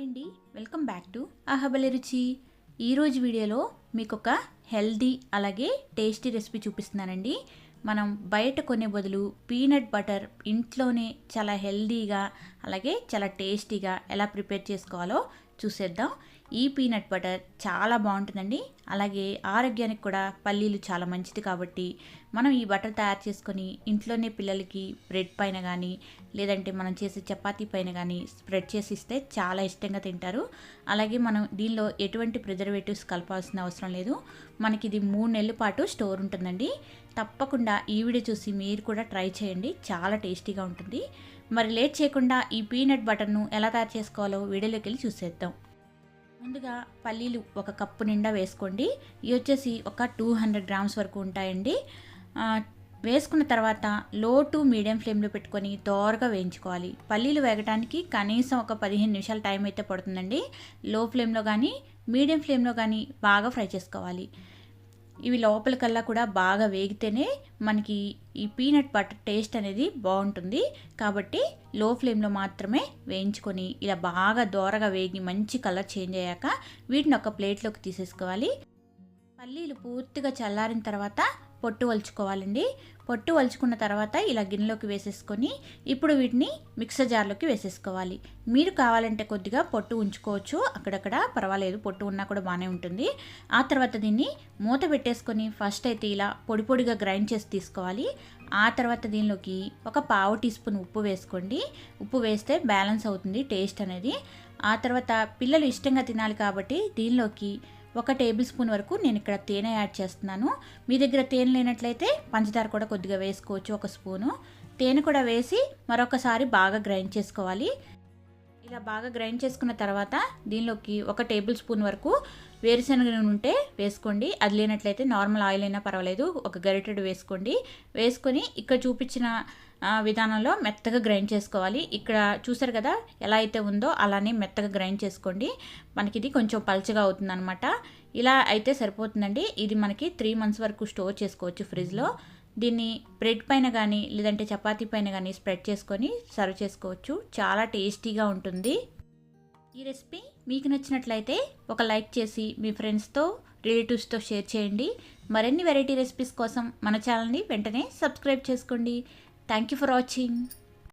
అండి. Welcome back to అహబలి రుచి. ఈరోజు వీడియోలో మీకు ఒక హెల్దీ అలాగే టేస్టీ రెసిపీ చూపిస్తున్నానండి. మనం బయట కొనే బదులు పీనట్ బటర్ ఇంట్లోనే చాలా హెల్దీగా అలాగే చాలా టేస్టీగా ఎలా ప్రిపేర్ చేసుకోవాలో చూసేద్దాం. ఈ పీనట్ బటర్ చాలా బాగుంటుందండి. అలాగే ఆరోగ్యానికి కూడా పల్లీలు చాలా మంచిది కాబట్టి మనం ఈ బటర్ తయారు చేసుకొని ఇంట్లోనే పిల్లలకి బ్రెడ్ పైన కానీ లేదంటే మనం చేసే చపాతీ పైన కానీ స్ప్రెడ్ చేసి ఇస్తే చాలా ఇష్టంగా తింటారు. అలాగే మనం దీనిలో ఎటువంటి ప్రిజర్వేటివ్స్ కలపాల్సిన అవసరం లేదు. మనకి ఇది మూడు నెలల పాటు స్టోర్ ఉంటుందండి. తప్పకుండా ఈ వీడియో చూసి మీరు కూడా ట్రై చేయండి. చాలా టేస్టీగా ఉంటుంది. మరి లేట్ చేయకుండా ఈ పీనట్ బటర్ను ఎలా తయారు చేసుకోవాలో వీడియోలోకి వెళ్ళి చూసేద్దాం. ముందుగా పల్లీలు ఒక కప్పు నిండా వేసుకోండి. ఇవి వచ్చేసి ఒక టూ హండ్రెడ్ గ్రామ్స్ వరకు ఉంటాయండి. వేసుకున్న తర్వాత లో టు మీడియం ఫ్లేమ్లో పెట్టుకొని దోరగా వేయించుకోవాలి. పల్లీలు వేగటానికి కనీసం ఒక పదిహేను నిమిషాల టైం అయితే పడుతుందండి. లో ఫ్లేమ్లో కానీ మీడియం ఫ్లేమ్లో కానీ బాగా ఫ్రై చేసుకోవాలి. ఇవి లోపలికల్లా కూడా బాగా వేగితేనే మనకి ఈ పీనట్ బటర్ టేస్ట్ అనేది బాగుంటుంది. కాబట్టి లో ఫ్లేమ్లో మాత్రమే వేయించుకొని ఇలా బాగా దోరగా వేగి మంచి కలర్ చేంజ్ అయ్యాక వీటిని ఒక ప్లేట్లోకి తీసేసుకోవాలి. పల్లీలు పూర్తిగా చల్లారిన తర్వాత పొట్టు వలుచుకోవాలండి. పొట్టు వలుచుకున్న తర్వాత ఇలా గిన్నెలోకి వేసేసుకొని ఇప్పుడు వీటిని మిక్సర్ జార్లోకి వేసేసుకోవాలి. మీరు కావాలంటే కొద్దిగా పొట్టు ఉంచుకోవచ్చు. అక్కడక్కడ పర్వాలేదు పొట్టు ఉన్నా కూడా బాగానే ఉంటుంది. ఆ తర్వాత దీన్ని మూత పెట్టేసుకొని ఫస్ట్ అయితే ఇలా పొడి పొడిగా గ్రైండ్ చేసి తీసుకోవాలి. ఆ తర్వాత దీనిలోకి ఒక పావు టీ స్పూన్ ఉప్పు వేసుకోండి. ఉప్పు వేస్తే బ్యాలెన్స్ అవుతుంది టేస్ట్ అనేది. ఆ తర్వాత పిల్లలు ఇష్టంగా తినాలి కాబట్టి దీనిలోకి ఒక టేబుల్ స్పూన్ వరకు నేను ఇక్కడ తేనె యాడ్ చేస్తున్నాను. మీ దగ్గర తేనె లేనట్లయితే పంచదార కూడా కొద్దిగా వేసుకోవచ్చు ఒక స్పూను. తేనె కూడా వేసి మరొకసారి బాగా గ్రైండ్ చేసుకోవాలి. ఇలా బాగా గ్రైండ్ చేసుకున్న తర్వాత దీనిలోకి ఒక టేబుల్ స్పూన్ వరకు వేరుశనగ నూనె ఉంటే వేసుకోండి. అది లేనట్లయితే నార్మల్ ఆయిల్ అయినా పర్వాలేదు. ఒక గరిటెడు వేసుకోండి. వేసుకొని ఇక్కడ చూపించిన విధానంలో మెత్తగా గ్రైండ్ చేసుకోవాలి. ఇక్కడ చూసారు కదా ఎలా అయితే ఉందో అలానే మెత్తగా గ్రైండ్ చేసుకోండి. మనకి ఇది కొంచెం పల్చగా అవుతుందన్నమాట. ఇలా అయితే సరిపోతుందండి. ఇది మనకి త్రీ మంత్స్ వరకు స్టోర్ చేసుకోవచ్చు ఫ్రిడ్జ్లో. దీన్ని బ్రెడ్ పైన కానీ లేదంటే చపాతీ పైన కానీ స్ప్రెడ్ చేసుకొని సర్వ్ చేసుకోవచ్చు. చాలా టేస్టీగా ఉంటుంది. ఈ రెసిపీ మీకు నచ్చినట్లయితే ఒక లైక్ చేసి మీ ఫ్రెండ్స్తో రిలేటివ్స్తో షేర్ చేయండి. మరిన్ని వెరైటీ రెసిపీస్ కోసం మన ఛానల్ని వెంటనే సబ్స్క్రైబ్ చేసుకోండి. Thank you for watching.